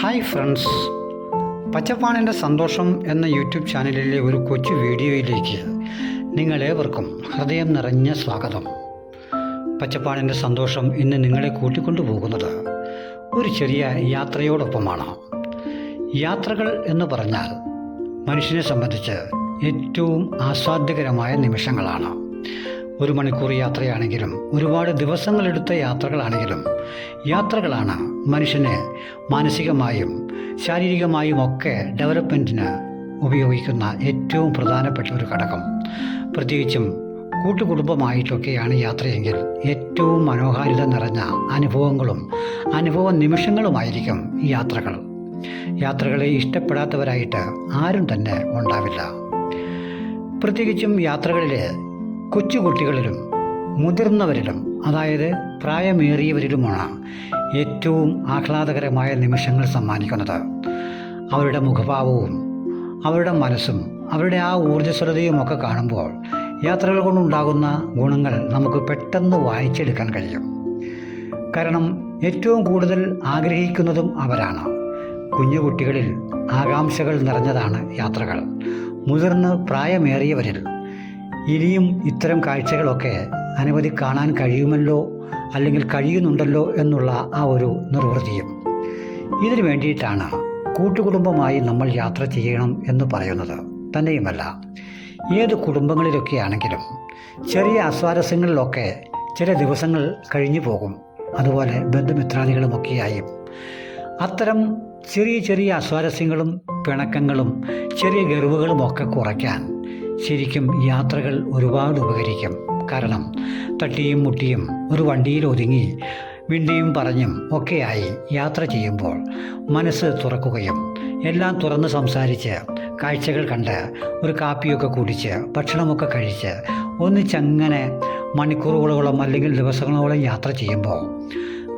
Hi friends പച്ചപ്പാണിന്റെ സന്തോഷം എന്ന YouTube ചാനലിലെ ഒരു കൊച്ചു വീഡിയോയിലേക്ക് നിങ്ങളേവർക്കും ഹൃദയം നിറഞ്ഞ സ്വാഗതം. പച്ചപ്പാണിന്റെ സന്തോഷം ഇന്ന് നിങ്ങളെ കൂട്ടിക്കൊണ്ടു പോകുന്നത് ഒരു ചെറിയ യാത്രയോടൊപ്പമാണ്. യാത്രകൾ എന്ന് പറഞ്ഞാൽ മനുഷ്യനെ സംബന്ധിച്ച് ഏറ്റവും ആസ്വാദ്യകരമായ നിമിഷങ്ങളാണ്. ഒരു മണിക്കൂർ യാത്രയാണെങ്കിലും ഒരുപാട് ദിവസങ്ങളെടുത്ത യാത്രകളാണെങ്കിലും യാത്രകളാണ് മനുഷ്യനെ മാനസികമായും ശാരീരികമായും ഒക്കെ ഡെവലപ്മെന്റിന് ഉപയോഗിക്കുന്ന ഏറ്റവും പ്രധാനപ്പെട്ട ഒരു ഘടകം. പ്രത്യേകിച്ചും കൂട്ടുകുടുംബമായിട്ടൊക്കെയാണ് യാത്രയെങ്കിൽ ഏറ്റവും മനോഹാരിത നിറഞ്ഞ അനുഭവങ്ങളും അനുഭവ നിമിഷങ്ങളുമായിരിക്കും യാത്രകൾ. യാത്രകളെ ഇഷ്ടപ്പെടാത്തവരായിട്ട് ആരും തന്നെ ഉണ്ടാവില്ല. പ്രത്യേകിച്ചും യാത്രകളിലെ കൊച്ചുകുട്ടികളിലും മുതിർന്നവരിലും അതായത് പ്രായമേറിയവരിലുമാണ് ഏറ്റവും ആഹ്ലാദകരമായ നിമിഷങ്ങൾ സമ്മാനിക്കുന്നത്. അവരുടെ മുഖഭാവവും അവരുടെ മനസ്സും അവരുടെ ആ ഊർജസ്വലതയും ഒക്കെ കാണുമ്പോൾ യാത്രകൾ കൊണ്ടുണ്ടാകുന്ന ഗുണങ്ങൾ നമുക്ക് പെട്ടെന്ന് വായിച്ചെടുക്കാൻ കഴിയും. കാരണം ഏറ്റവും കൂടുതൽ ആഗ്രഹിക്കുന്നതും അവരാണ്. കുഞ്ഞു കുട്ടികളിൽ ആകാംക്ഷകൾ നിറഞ്ഞതാണ് യാത്രകൾ. മുതിർന്ന് പ്രായമേറിയവരിൽ ഇനിയും ഇത്തരം കാഴ്ചകളൊക്കെ അനവധി കാണാൻ കഴിയുമല്ലോ അല്ലെങ്കിൽ കഴിയുന്നുണ്ടല്ലോ എന്നുള്ള ആ ഒരു നിർവൃതിയും ഇതിനു വേണ്ടിയിട്ടാണ് കൂട്ടുകുടുംബമായി നമ്മൾ യാത്ര ചെയ്യണം എന്ന് പറയുന്നത്. തന്നെയുമല്ല ഏത് കുടുംബങ്ങളിലൊക്കെ ആണെങ്കിലും ചെറിയ അസ്വാരസ്യങ്ങളിലൊക്കെ ചില ദിവസങ്ങൾ കഴിഞ്ഞു പോകും. അതുപോലെ ബന്ധുമിത്രാദികളുമൊക്കെയായും. അത്തരം ചെറിയ ചെറിയ അസ്വാരസ്യങ്ങളും പിണക്കങ്ങളും ചെറിയ ഗർവുകളുമൊക്കെ കുറയ്ക്കാൻ ശരിക്കും യാത്രകൾ ഒരുപാട് ഉപകരിക്കും. കാരണം തട്ടിയും മുട്ടിയും ഒരു വണ്ടിയിൽ ഒതുങ്ങി വിണ്ടിയും പറഞ്ഞും ഒക്കെയായി യാത്ര ചെയ്യുമ്പോൾ മനസ്സ് തുറക്കുകയും എല്ലാം തുറന്ന് സംസാരിച്ച് കാഴ്ചകൾ കണ്ട് ഒരു കാപ്പിയൊക്കെ കുടിച്ച് ഭക്ഷണമൊക്കെ കഴിച്ച് ഒന്നിച്ചങ്ങനെ മണിക്കൂറുകളോളം അല്ലെങ്കിൽ ദിവസങ്ങളോളം യാത്ര ചെയ്യുമ്പോൾ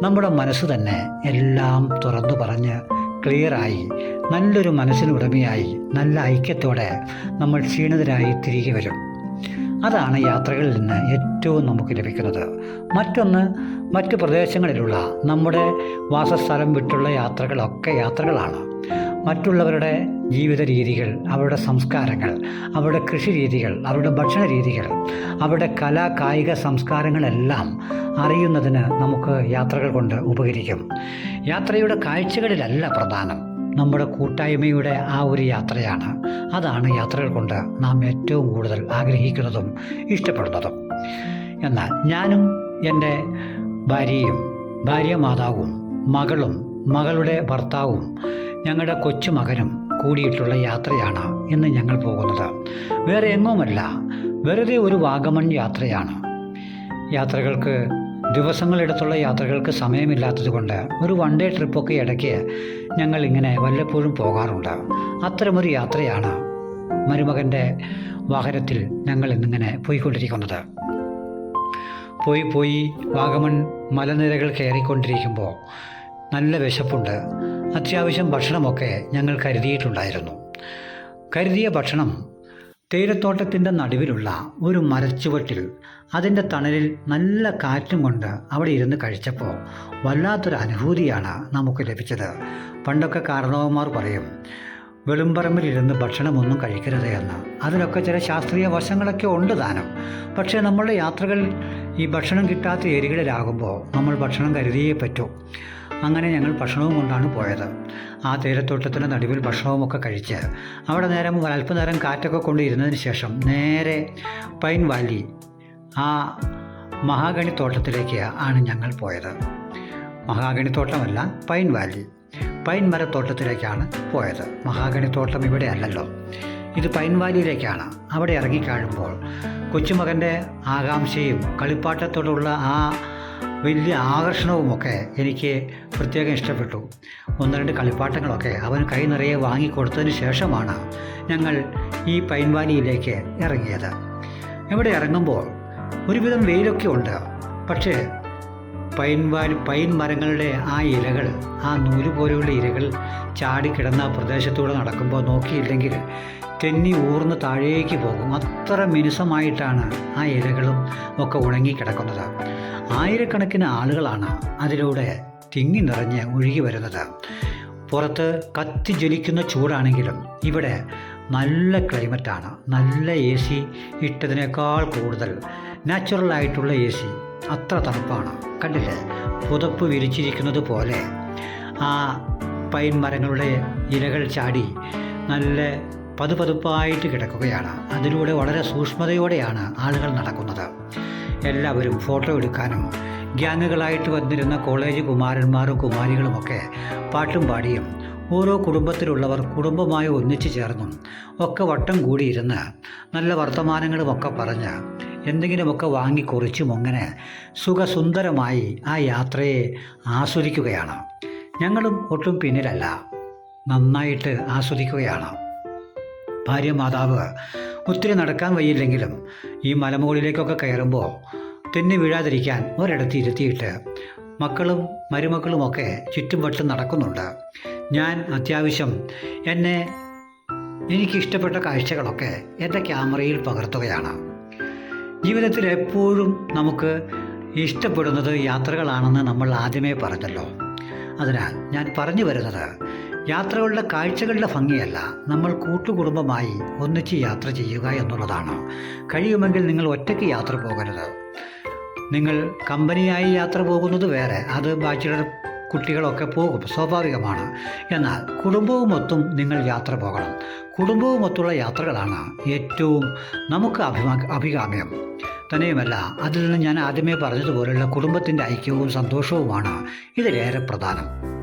നമ്മുടെ മനസ്സ് തന്നെ എല്ലാം തുറന്നു പറഞ്ഞ് ക്ലിയറായി നല്ലൊരു മനസ്സിനുടമയായി നല്ല ഐക്യത്തോടെ നമ്മൾ ക്ഷീണിതരായി തിരികെ വരും. അതാണ് യാത്രകളിൽ നിന്ന് ഏറ്റവും നമുക്ക് ലഭിക്കുന്നത്. മറ്റൊന്ന് മറ്റ് പ്രദേശങ്ങളിലുള്ള നമ്മുടെ വാസസ്ഥലം വിട്ടുള്ള യാത്രകളൊക്കെ യാത്രകളാണ്. മറ്റുള്ളവരുടെ ജീവിത രീതികൾ അവരുടെ സംസ്കാരങ്ങൾ അവരുടെ കൃഷി രീതികൾ അവരുടെ ഭക്ഷണ രീതികൾ അവരുടെ കലാ കായിക സംസ്കാരങ്ങളെല്ലാം അറിയുന്നതിന് നമുക്ക് യാത്രകൾ കൊണ്ട് ഉപകരിക്കും. യാത്രയുടെ കാഴ്ചകളിലല്ല പ്രധാനം. നമ്മുടെ കൂട്ടായ്മയുടെ ആ ഒരു യാത്രയാണ്. അതാണ് യാത്രകൾ കൊണ്ട് നാം ഏറ്റവും കൂടുതൽ ആഗ്രഹിക്കുന്നതും ഇഷ്ടപ്പെടുന്നതും. എന്നാൽ ഞാനും എന്റെ ഭാര്യയും ഭാര്യ മാതാവും മകളും മകളുടെ ഭർത്താവും ഞങ്ങളുടെ കൊച്ചുമകനും കൂടിയിട്ടുള്ള യാത്രയാണ് ഇന്ന് ഞങ്ങൾ പോകുന്നത്. വേറെ എങ്ങുമല്ല വെറുതെ ഒരു വാഗമൺ യാത്രയാണ്. യാത്രകൾക്ക് ദിവസങ്ങളെടുത്തുള്ള യാത്രകൾക്ക് സമയമില്ലാത്തതുകൊണ്ട് ഒരു വൺ ഡേ ട്രിപ്പൊക്കെ ഇടയ്ക്ക് ഞങ്ങൾ ഇങ്ങനെ വല്ലപ്പോഴും പോകാറുണ്ട്. അത്തരമൊരു യാത്രയാണ് മരുമകന്റെ വാഹനത്തിൽ ഞങ്ങൾ ഇന്നിങ്ങനെ പോയിക്കൊണ്ടിരിക്കുന്നത്. പോയി പോയി വാഗമൺ മലനിരകൾ കയറിക്കൊണ്ടിരിക്കുമ്പോൾ നല്ല വിശപ്പുണ്ട്. അത്യാവശ്യം ഭക്ഷണമൊക്കെ ഞങ്ങൾ കരുതിയിട്ടുണ്ടായിരുന്നു. കരുതിയ ഭക്ഷണം തേയിലത്തോട്ടത്തിന്റെ നടുവിലുള്ള ഒരു മരച്ചുവട്ടിൽ അതിന്റെ തണലിൽ നല്ല കാറ്റും കൊണ്ട് അവിടെ ഇരുന്ന് കഴിച്ചപ്പോൾ വല്ലാത്തൊരു അനുഭൂതിയാണ് നമുക്ക് ലഭിച്ചത്. പണ്ടൊക്കെ കാരണവന്മാർ പറയും വെളുമ്പറമ്പിലിരുന്ന് ഭക്ഷണമൊന്നും കഴിക്കരുത് എന്ന്. അതിനൊക്കെ ചില ശാസ്ത്രീയ വശങ്ങളൊക്കെ ഉണ്ട് താനും. പക്ഷേ നമ്മളുടെ യാത്രകൾ ഈ ഭക്ഷണം കിട്ടാത്ത ഏരികളിലാകുമ്പോൾ നമ്മൾ ഭക്ഷണം കരുതിയേ പറ്റൂ. അങ്ങനെ ഞങ്ങൾ ഭക്ഷണവും കൊണ്ടാണ് പോയത്. ആ തേയിലത്തോട്ടത്തിന്റെ നടുവിൽ ഭക്ഷണവുമൊക്കെ കഴിച്ച് അവിടെ നേരം അല്പനേരം കാറ്റൊക്കെ കൊണ്ടിരുന്നതിന് ശേഷം നേരെ പൈൻ വാലി ആ മഹാഗണി തോട്ടത്തിലേക്ക് ആണ് ഞങ്ങൾ പോയത്. മഹാഗണി തോട്ടമല്ല പൈൻ വാലി. പൈൻ മരത്തോട്ടത്തിലേക്കാണ് പോയത്. മഹാഗണി തോട്ടം ഇവിടെ അല്ലല്ലോ. ഇത് പൈൻ വാലിയിലേക്കാണ്. അവിടെ ഇറങ്ങിക്കാഴുമ്പോൾ കൊച്ചുമകന്റെ ആകാംക്ഷയും കളിപ്പാട്ടത്തോടുള്ള ആ വലിയ ആകർഷണവുമൊക്കെ എനിക്ക് പ്രത്യേകം ഇഷ്ടപ്പെട്ടു. ഒന്ന് രണ്ട് കളിപ്പാട്ടങ്ങളൊക്കെ അവൻ കൈ നിറയെ വാങ്ങിക്കൊടുത്തതിന് ശേഷമാണ് ഞങ്ങൾ ഈ പൈൻ വാലിയിലേക്ക് ഇറങ്ങിയത്. ഇവിടെ ഇറങ്ങുമ്പോൾ ഒരുവിധം വെയിലൊക്കെ ഉണ്ട്. പക്ഷേ പൈൻ വാലി പൈൻ മരങ്ങളുടെ ആ ഇലകൾ ആ നൂൽ പോലെയുള്ള ഇലകൾ ചാടിക്കിടന്ന പ്രദേശത്തൂടെ നടക്കുമ്പോൾ നോക്കിയില്ലെങ്കിൽ തെന്നി ഊർന്ന് താഴേക്ക് പോകും. അത്ര മിനുസമായിട്ടാണ് ആ ഇലകളും ഒക്കെ ഉണങ്ങിക്കിടക്കുന്നത്. ആയിരക്കണക്കിന് ആളുകളാണ് അതിലൂടെ തിങ്ങി നിറഞ്ഞ് ഒഴുകി വരുന്നത്. പുറത്ത് കത്തി ജ്വലിക്കുന്ന ചൂടാണെങ്കിലും ഇവിടെ നല്ല ക്ലൈമറ്റാണ്. നല്ല എ സി ഇട്ടതിനേക്കാൾ കൂടുതൽ നാച്ചുറലായിട്ടുള്ള എ സി അത്ര തണുപ്പാണ്. കണ്ടില്ലേ? പുതപ്പ് വിരിച്ചിരിക്കുന്നത് പോലെ. ആ പൈൻ മരങ്ങളുടെ ഇലകൾ ചാടി നല്ല പതുപതുപ്പായിട്ട് കിടക്കുകയാണ്. അതിലൂടെ വളരെ സൂക്ഷ്മതയോടെയാണ് ആളുകൾ നടക്കുന്നത്. എല്ലാവരും ഫോട്ടോ എടുക്കാനും ഗ്യാങ്ങുകളായിട്ട് വന്നിരുന്ന കോളേജ് കുമാരന്മാരും കുമാരികളുമൊക്കെ പാട്ടും പാടിയും ഓരോ കുടുംബത്തിലുള്ളവർ കുടുംബമായി ഒന്നിച്ചു ചേർന്നും ഒക്കെ വട്ടം കൂടിയിരുന്ന് നല്ല വർത്തമാനങ്ങളുമൊക്കെ പറഞ്ഞ് എന്തെങ്കിലുമൊക്കെ വാങ്ങിക്കുറിച്ചും അങ്ങനെ സുഖസുന്ദരമായി ആ യാത്രയെ ആസ്വദിക്കുകയാണ്. ഞങ്ങളും ഒട്ടും പിന്നിലല്ല. നന്നായിട്ട് ആസ്വദിക്കുകയാണ്. ഭാര്യ മാതാവ് ഒത്തിരി നടക്കാൻ വയ്യില്ലെങ്കിലും ഈ മലമുകളിലേക്കൊക്കെ കയറുമ്പോൾ തെന്നി വീഴാതിരിക്കാൻ ഒരിടത്ത് ഇരുത്തിയിട്ട് മക്കളും മരുമക്കളുമൊക്കെ ചുറ്റും വട്ടം നടക്കുന്നുണ്ട്. ഞാൻ അത്യാവശ്യം എന്നെ എനിക്കിഷ്ടപ്പെട്ട കാഴ്ചകളൊക്കെ എന്റെ ക്യാമറയിൽ പകർത്തുകയാണ്. ജീവിതത്തിൽ എപ്പോഴും നമുക്ക് ഇഷ്ടപ്പെടുന്നത് യാത്രകളാണെന്ന് നമ്മൾ ആദ്യമേ പറഞ്ഞല്ലോ. അതിനാൽ ഞാൻ പറഞ്ഞു വരുന്നത് യാത്രകളുടെ കാഴ്ചകളുടെ ഭംഗിയല്ല. നമ്മൾ കൂട്ടുകുടുംബമായി ഒന്നിച്ച് യാത്ര ചെയ്യുക എന്നുള്ളതാണ്. കഴിയുമെങ്കിൽ നിങ്ങൾ ഒറ്റയ്ക്ക് യാത്ര പോകരുത്. നിങ്ങൾ കമ്പനിയായി യാത്ര പോകുന്നത് വേറെ അത് ബാച്ചിലർ കുട്ടികളൊക്കെ പോകും സ്വാഭാവികമാണ്. എന്നാൽ കുടുംബവുമൊത്തും നിങ്ങൾ യാത്ര പോകണം. കുടുംബവുമൊത്തുള്ള യാത്രകളാണ് ഏറ്റവും നമുക്ക് അഭിമാ അഭികാമ്യം. തന്നെയുമല്ല അതിൽ നിന്ന് ഞാൻ ആദ്യമേ പറഞ്ഞതുപോലെയുള്ള കുടുംബത്തിന്റെ ഐക്യവും സന്തോഷവുമാണ് ഇതിലേറെ പ്രധാനം.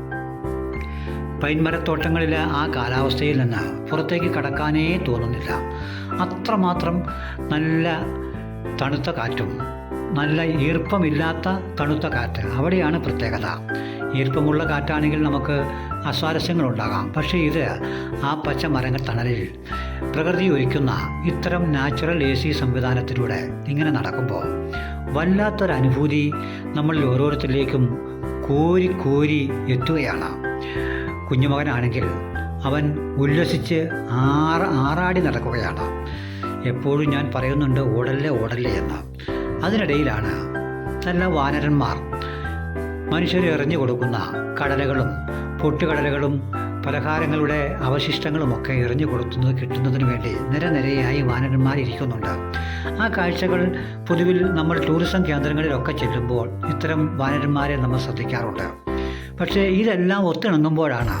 പൈൻമരത്തോട്ടങ്ങളിലെ ആ കാലാവസ്ഥയിൽ നിന്ന് പുറത്തേക്ക് കടക്കാനേ തോന്നുന്നില്ല. അത്രമാത്രം നല്ല തണുത്ത കാറ്റും നല്ല ഈർപ്പമില്ലാത്ത തണുത്ത കാറ്റ്. അവിടെയാണ് പ്രത്യേകത. ഈർപ്പമുള്ള കാറ്റാണെങ്കിൽ നമുക്ക് അസ്വാരസ്യങ്ങളുണ്ടാകാം. പക്ഷേ ഇത് ആ പച്ച മരങ്ങൾ തണലിൽ പ്രകൃതി ഒരുക്കുന്ന ഇത്തരം നാച്ചുറൽ എ സി സംവിധാനത്തിലൂടെ ഇങ്ങനെ നടക്കുമ്പോൾ വല്ലാത്തൊരനുഭൂതി നമ്മളിൽ ഓരോരുത്തരിലേക്കും കോരി കോരി എത്തുകയാണ്. കുഞ്ഞുമകനാണെങ്കിൽ അവൻ ഉല്ലസിച്ച് ആറ് ആറാടി നടക്കുകയാണ്. എപ്പോഴും ഞാൻ പറയുന്നുണ്ട് ഓടല്ലേ ഓടല്ലേ എന്ന്. അതിനിടയിലാണ് നല്ല വാനരന്മാർ മനുഷ്യരെ എറിഞ്ഞു കൊടുക്കുന്ന കടലകളും പൊട്ടുകടലകളും പലഹാരങ്ങളുടെ അവശിഷ്ടങ്ങളുമൊക്കെ എറിഞ്ഞു കൊടുക്കുന്നത് കിട്ടുന്നതിന് വേണ്ടി നിരനിരയായി വാനരന്മാർ ഇരിക്കുന്നുണ്ട്. ആ കാഴ്ചകൾ പൊതുവിൽ നമ്മൾ ടൂറിസം കേന്ദ്രങ്ങളിലൊക്കെ ചെല്ലുമ്പോൾ ഇത്തരം വാനരന്മാരെ നമ്മൾ ശ്രദ്ധിക്കാറുണ്ട്. പക്ഷേ ഇതെല്ലാം ഒത്തിണങ്ങുമ്പോഴാണ്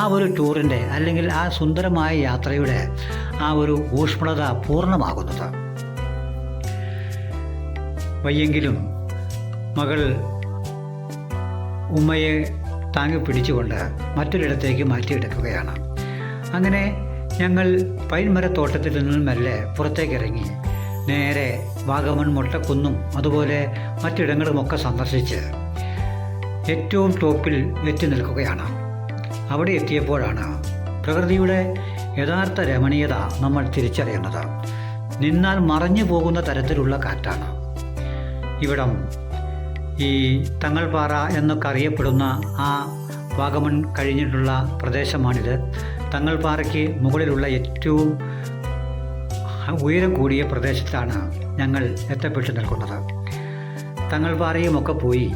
ആ ഒരു ടൂറിന്റെ അല്ലെങ്കിൽ ആ സുന്ദരമായ യാത്രയുടെ ആ ഒരു ഊഷ്മളത പൂർണമാകുന്നത്. വയ്യെങ്കിലും മകൾ ഉമ്മയെ താങ്ങി പിടിച്ചുകൊണ്ട് മറ്റൊരിടത്തേക്ക് മാറ്റിയെടുക്കുകയാണ്. അങ്ങനെ ഞങ്ങൾ പൈൻമരത്തോട്ടത്തിൽ നിന്നും മെല്ലെ പുറത്തേക്കിറങ്ങി നേരെ വാഗമൺ മുട്ടക്കുന്നും അതുപോലെ മറ്റിടങ്ങളുമൊക്കെ സന്ദർശിച്ച് ഏറ്റവും ടോപ്പിൽ എത്തി നിൽക്കുകയാണ്. അവിടെ എത്തിയപ്പോഴാണ് പ്രകൃതിയുടെ യഥാർത്ഥ രമണീയത നമ്മൾ തിരിച്ചറിയുന്നത് നിന്നാൽ മറഞ്ഞു പോകുന്ന തരത്തിലുള്ള കാറ്റാണ്. ഇവിടം ഈ തങ്ങൾപാറ എന്നൊക്കെ അറിയപ്പെടുന്ന ആ വാഗമൺ കഴിഞ്ഞിട്ടുള്ള പ്രദേശമാണിത്. തങ്ങൾപാറയ്ക്ക് മുകളിലുള്ള ഏറ്റവും ഉയരം കൂടിയ പ്രദേശത്താണ് ഞങ്ങൾ എത്തപ്പെട്ടു നിൽക്കുന്നത്. തങ്ങൾപാറയുമൊക്കെ പോയി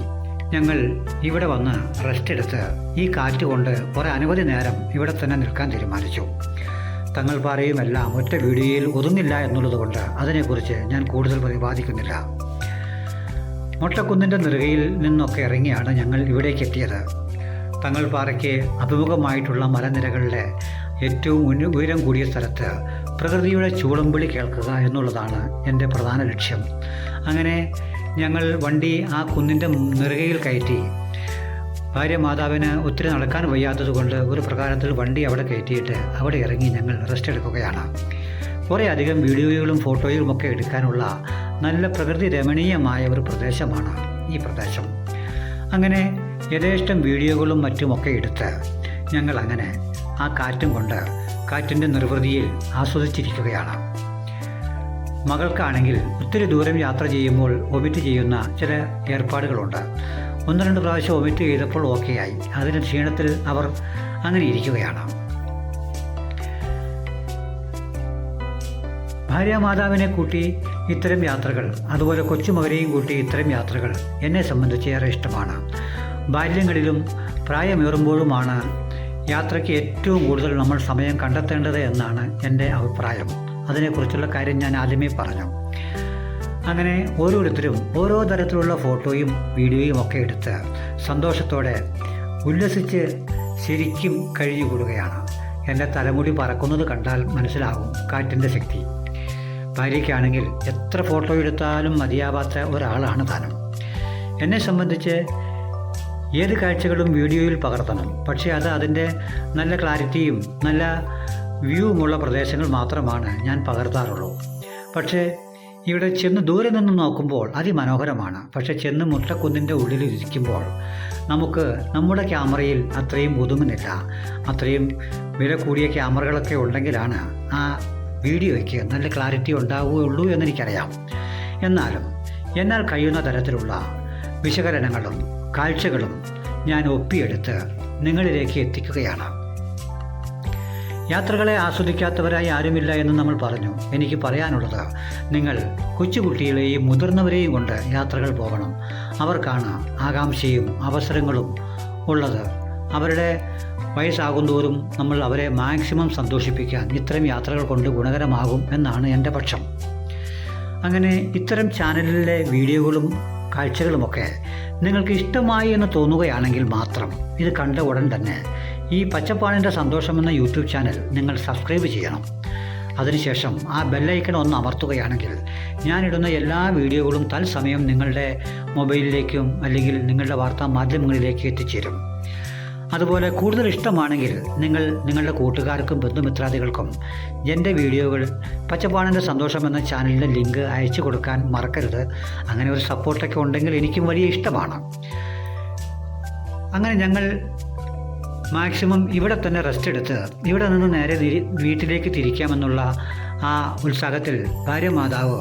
ഞങ്ങൾ ഇവിടെ വന്ന് റെസ്റ്റ് എടുത്ത് ഈ കാറ്റ് കൊണ്ട് കുറേ അനവധി നേരം ഇവിടെ തന്നെ നിൽക്കാൻ തീരുമാനിച്ചു. തങ്ങൾ പാറയുമെല്ലാം ഒറ്റ വീഡിയോയിൽ ഒതുങ്ങില്ല എന്നുള്ളതുകൊണ്ട് അതിനെക്കുറിച്ച് ഞാൻ കൂടുതൽ പ്രതിപാദിക്കുന്നില്ല. മൊട്ടക്കുന്നിന്റെ നെറുകയിൽ നിന്നൊക്കെ ഇറങ്ങിയാണ് ഞങ്ങൾ ഇവിടേക്ക് എത്തിയത്. തങ്ങൾ പാറയ്ക്ക് അഭിമുഖമായിട്ടുള്ള മലനിരകളിലെ ഏറ്റവും ഉയരം കൂടിയ സ്ഥലത്ത് പ്രകൃതിയുടെ ചൂളമ്പിളി കേൾക്കുക എന്നുള്ളതാണ് എന്റെ പ്രധാന ലക്ഷ്യം. അങ്ങനെ ഞങ്ങൾ വണ്ടി ആ കുന്നിന്റെ നെറുകയിൽ കയറ്റി. ഭാര്യ മാതാവിന് ഒത്തിരി നടക്കാൻ വയ്യാത്തതുകൊണ്ട് ഒരു പ്രകാരത്തിൽ വണ്ടി അവിടെ കയറ്റിയിട്ട് അവിടെ ഇറങ്ങി ഞങ്ങൾ റെസ്റ്റ് എടുക്കുകയാണ്. കുറേ അധികം വീഡിയോകളും ഫോട്ടോയും ഒക്കെ എടുക്കാനുള്ള നല്ല പ്രകൃതി രമണീയമായ ഒരു പ്രദേശമാണ് ഈ പ്രദേശം. അങ്ങനെ യഥേഷ്ടം വീഡിയോകളും മറ്റുമൊക്കെ എടുത്ത് ഞങ്ങൾ അങ്ങനെ ആ കാറ്റും കൊണ്ട് കാറ്റിന്റെ നിർവൃതിയിൽ ആസ്വദിച്ചിരിക്കുകയാണ്. മകൾക്കാണെങ്കിൽ ഒത്തിരി ദൂരം യാത്ര ചെയ്യുമ്പോൾ വൊമിറ്റ് ചെയ്യുന്ന ചില ഏർപ്പാടുകളുണ്ട്. ഒന്ന് രണ്ട് പ്രാവശ്യം വൊമിറ്റ് ചെയ്തപ്പോൾ ഓക്കെ ആയി. അതിന് ക്ഷീണത്തിൽ അവർ അങ്ങനെ ഇരിക്കുകയാണ്. ഭാര്യാമാതാവിനെ കൂട്ടി ഇത്തരം യാത്രകൾ അതുപോലെ കൊച്ചുമകനെയും കൂട്ടി ഇത്തരം യാത്രകൾ എന്നെ സംബന്ധിച്ച് ഏറെ ഇഷ്ടമാണ്. ബാല്യങ്ങളിലും പ്രായമേറുമ്പോഴുമാണ് യാത്രയ്ക്ക് ഏറ്റവും കൂടുതൽ നമ്മൾ സമയം കണ്ടെത്തേണ്ടത് എന്നാണ് എന്റെ അഭിപ്രായം. അതിനെക്കുറിച്ചുള്ള കാര്യം ഞാൻ ആദ്യമേ പറഞ്ഞു. അങ്ങനെ ഓരോരുത്തരും ഓരോ തരത്തിലുള്ള ഫോട്ടോയും വീഡിയോയും ഒക്കെ എടുത്ത് സന്തോഷത്തോടെ ഉല്ലസിച്ച് ശരിക്കും കഴിഞ്ഞുകൂടുകയാണ് എന്റെ തലമുടി പറക്കുന്നത് കണ്ടാൽ മനസ്സിലാകും കാറ്റിന്റെ ശക്തി. ഭാര്യയ്ക്കാണെങ്കിൽ എത്ര ഫോട്ടോ എടുത്താലും മതിയാവാത്ത ഒരാളാണ് താനും. എന്നെ സംബന്ധിച്ച് ഏത് കാഴ്ചകളും വീഡിയോയിൽ പകർത്തണം. പക്ഷേ അത് അതിന്റെ നല്ല ക്ലാരിറ്റിയും നല്ല വ്യൂവുമുള്ള പ്രദേശങ്ങൾ മാത്രമാണ് ഞാൻ പകർത്താറുള്ളൂ. പക്ഷേ ഇവിടെ ചെന്ന് ദൂരെ നിന്ന് നോക്കുമ്പോൾ അതിമനോഹരമാണ്. പക്ഷേ ചെന്ന് മുട്ടക്കുന്നിന്റെ ഉള്ളിൽ ഇരിക്കുമ്പോൾ നമുക്ക് നമ്മുടെ ക്യാമറയിൽ അത്രയും ഒതുങ്ങുന്നില്ല. അത്രയും വില കൂടിയ ക്യാമറകളൊക്കെ ഉണ്ടെങ്കിലാണ് ആ വീഡിയോയ്ക്ക് നല്ല ക്ലാരിറ്റി ഉണ്ടാവുകയുള്ളൂ എന്നെനിക്കറിയാം. എന്നാലും എന്നാൽ കഴിയുന്ന തരത്തിലുള്ള വിശകലനങ്ങളും കാഴ്ചകളും ഞാൻ ഒപ്പിയെടുത്ത് നിങ്ങളിലേക്ക് എത്തിക്കുകയാണ്. യാത്രകളെ ആസ്വദിക്കാത്തവരായി ആരുമില്ല എന്ന് നമ്മൾ പറഞ്ഞു. എനിക്ക് പറയാനുള്ളത് നിങ്ങൾ കൊച്ചുകുട്ടികളെയും മുതിർന്നവരെയും കൊണ്ട് യാത്രകൾ പോകണം. അവർക്കാണ് ആകാംക്ഷയും അവസരങ്ങളും ഉള്ളത്. അവരുടെ വയസ്സാകുന്തോറും നമ്മൾ അവരെ മാക്സിമം സന്തോഷിപ്പിക്കാൻ ഇത്തരം യാത്രകൾ കൊണ്ട് ഗുണകരമാകും എന്നാണ് എന്റെ പക്ഷം. അങ്ങനെ ഇത്തരം ചാനലിലെ വീഡിയോകളും കാഴ്ചകളുമൊക്കെ നിങ്ങൾക്ക് ഇഷ്ടമായി എന്ന് തോന്നുകയാണെങ്കിൽ മാത്രം ഇത് കണ്ട ഉടൻ തന്നെ ഈ പച്ചപ്പാണിന്റെ സന്തോഷമെന്ന യൂട്യൂബ് ചാനൽ നിങ്ങൾ സബ്സ്ക്രൈബ് ചെയ്യണം. അതിനുശേഷം ആ ബെല്ലൈക്കൺ ഒന്ന് അമർത്തുകയാണെങ്കിൽ ഞാനിടുന്ന എല്ലാ വീഡിയോകളും തത്സമയം നിങ്ങളുടെ മൊബൈലിലേക്കും അല്ലെങ്കിൽ നിങ്ങളുടെ വാർത്താ മാധ്യമങ്ങളിലേക്ക് എത്തിച്ചേരും. അതുപോലെ കൂടുതൽ ഇഷ്ടമാണെങ്കിൽ നിങ്ങൾ നിങ്ങളുടെ കൂട്ടുകാർക്കും ബന്ധുമിത്രാദികൾക്കും എന്റെ വീഡിയോകൾ പച്ചപ്പാണിന്റെ സന്തോഷം എന്ന ചാനലിന്റെ ലിങ്ക് അയച്ചു കൊടുക്കാൻ മറക്കരുത്. അങ്ങനെ ഒരു സപ്പോർട്ടൊക്കെ ഉണ്ടെങ്കിൽ എനിക്കും വലിയ ഇഷ്ടമാണ്. അങ്ങനെ ഞങ്ങൾ മാക്സിമം ഇവിടെ തന്നെ റെസ്റ്റ് എടുത്ത് ഇവിടെ നിന്ന് നേരെ വീട്ടിലേക്ക് തിരിക്കാമെന്നുള്ള ആ ഉത്സാഹത്തിൽ ഭാര്യമാതാവ്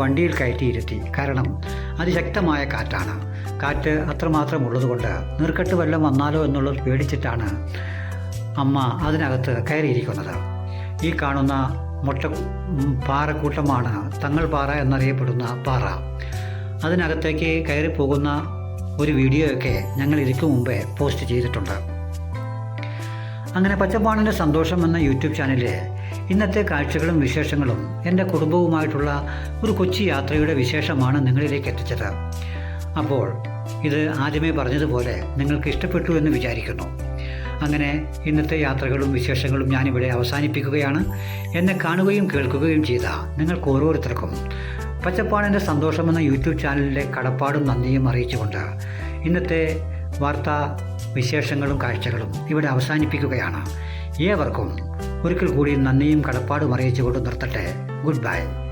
വണ്ടിയിൽ കയറ്റിയിരുത്തി. കാരണം അതിശക്തമായ കാറ്റാണ്. കാറ്റ് അത്രമാത്രം ഉള്ളതുകൊണ്ട് നീർക്കെട്ട് വല്ലതും വന്നാലോ എന്നുള്ളത് പേടിച്ചിട്ടാണ് അമ്മ അതിനകത്ത് കയറിയിരിക്കുന്നത്. ഈ കാണുന്ന മുട്ട പാറക്കൂട്ടമാണ് തങ്ങൾ പാറ എന്നറിയപ്പെടുന്ന പാറ. അതിനകത്തേക്ക് കയറി പോകുന്ന ഒരു വീഡിയോയൊക്കെ ഞങ്ങൾ ഇതിക്കു മുമ്പേ പോസ്റ്റ് ചെയ്തിട്ടുണ്ട്. അങ്ങനെ പച്ചപ്പാണിന്റെ സന്തോഷം എന്ന യൂട്യൂബ് ചാനലിൽ ഇന്നത്തെ കാഴ്ചകളും വിശേഷങ്ങളും എന്റെ കുടുംബവുമായിട്ടുള്ള ഒരു കൊച്ചി യാത്രയുടെ വിശേഷമാണ് നിങ്ങളിലേക്ക് എത്തിച്ചത്. അപ്പോൾ ഇത് ആദ്യമേ പറഞ്ഞതുപോലെ നിങ്ങൾക്ക് ഇഷ്ടപ്പെട്ടു എന്ന് വിചാരിക്കുന്നു. അങ്ങനെ ഇന്നത്തെ യാത്രകളും വിശേഷങ്ങളും ഞാനിവിടെ അവസാനിപ്പിക്കുകയാണ്. എന്നെ കാണുകയും കേൾക്കുകയും ചെയ്ത നിങ്ങൾക്ക് ഓരോരുത്തർക്കും പച്ചപ്പാണിന്റെ സന്തോഷമെന്ന യൂട്യൂബ് ചാനലിലെ കടപ്പാടും നന്ദിയും അറിയിച്ചുകൊണ്ട് ഇന്നത്തെ വാർത്താ വിശേഷങ്ങളും കാഴ്ചകളും ഇവിടെ അവസാനിപ്പിക്കുകയാണ്. ഏവർക്കും ഒരിക്കൽ കൂടി നന്ദിയും കടപ്പാടും അറിയിച്ചുകൊണ്ട് നിർത്തട്ടെ. Good bye.